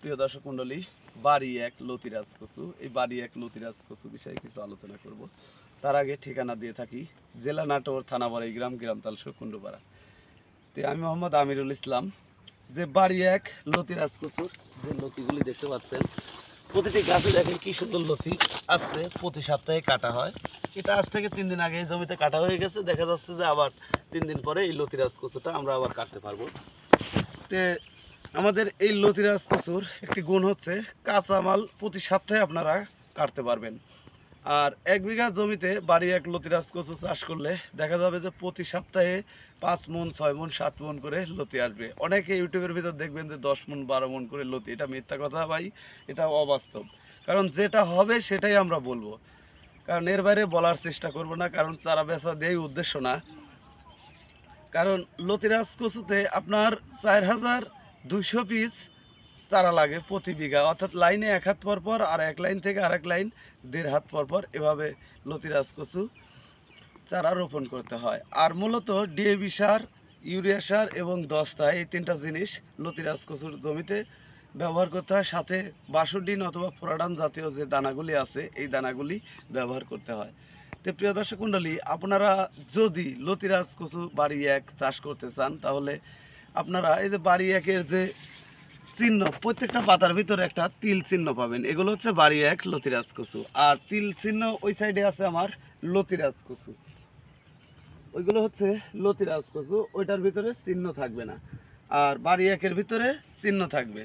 প্রিয় দর্শক মণ্ডলী বাড়ি এক লতিরাজ কচু এই বাড়ি এক লতিরাজ কচু বিষয়ে কিছু আলোচনা করব। তার আগে ঠিকানা দিয়ে থাকি, জেলা নাটোর থানা বাড়িগ্রাম গ্রাম তালসর, কুণ্ডপাড়া। তো আমি মোহাম্মদ আমিরুল ইসলাম। যে বাড়ি এক লতিরাজ কচুর যে লতিগুলি দেখতে পাচ্ছেন, প্রতিটি গাছে দেখেন কি সুন্দর লতি আসছে। প্রতি সপ্তাহে কাটা হয়। এটা আজ থেকে তিন দিন আগে জমিতে কাটা হয়ে গেছে। দেখা যাচ্ছে যে আবার তিন দিন পরে এই লতিরাজ কচুটা আমরা আবার কাটতে পারব। তে আমাদের এই লতিরাজ কচুর একটি গুণ হচ্ছে কাঁচামাল প্রতি সপ্তাহে আপনারা কাটতে পারবেন। আর এক বিঘা জমিতে বাড়ি এক লতিরাজ কচু চাষ করলে দেখা যাবে যে প্রতি সপ্তাহে পাঁচ মন, ছয় মন, সাত মন করে লতি আসবে। অনেকে ইউটিউবের ভিতর দেখবেন যে দশ মন, বারো মন করে লতি। এটা মিথ্যা কথা ভাই, এটা অবাস্তব। কারণ যেটা হবে সেটাই আমরা বলব। কারণ এর বাইরে বলার চেষ্টা করব না, কারণ চারা বেচা দিয়েই উদ্দেশ্য না। কারণ লতিরাজ কচুতে আপনার চার হাজার দুইশো পিস চারা লাগে প্রতি বিঘা। অর্থাৎ লাইনে এক হাত পর পর আর এক লাইন থেকে আরেক লাইন দেড় হাত পর পর এভাবে লতিরাজ কচু চারা রোপণ করতে হয়। আর মূলত ডিএবি সার, ইউরিয়া সার এবং দস্তা, এই তিনটা জিনিস লতিরাজ কচুর জমিতে ব্যবহার করতে হয়। সাথে বাসুডিন অথবা ফোরাডান জাতীয় যে দানাগুলি আছে, এই দানাগুলি ব্যবহার করতে হয়। তো প্রিয় দর্শক মণ্ডলী, আপনারা যদি লতিরাজ কচু বাড়ি এক চাষ করতে চান, তাহলে আপনারা এই যে বাড়ি একের যে চিহ্ন, প্রত্যেকটা পাতার ভিতরে একটা তিল চিহ্ন পাবেন। এগুলো হচ্ছে বাড়ি এক লতিরাজ কচু। আর তিল চিহ্ন ওই সাইডে আছে আমার লতিরাজ কচু। ওইগুলো হচ্ছে লতিরাজ কচু, ওইটার ভিতরে চিহ্ন থাকবে না। আর বাড়ি একের ভিতরে চিহ্ন থাকবে।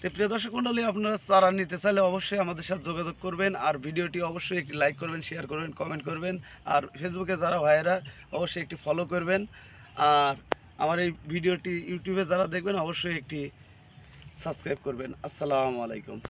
তো প্রিয় দর্শক মণ্ডলী আপনারা চারা নিতে চাইলে অবশ্যই আমাদের সাথে যোগাযোগ করবেন। আর ভিডিওটি অবশ্যই একটি লাইক করবেন শেয়ার করবেন কমেন্ট করবেন। আর ফেসবুকে যারা ভাইয়েরা, অবশ্যই একটি ফলো করবেন। আর আমার এই ভিডিওটি ইউটিউবে যারা দেখবেন অবশ্যই একটি সাবস্ক্রাইব করবেন। আসসালামু আলাইকুম।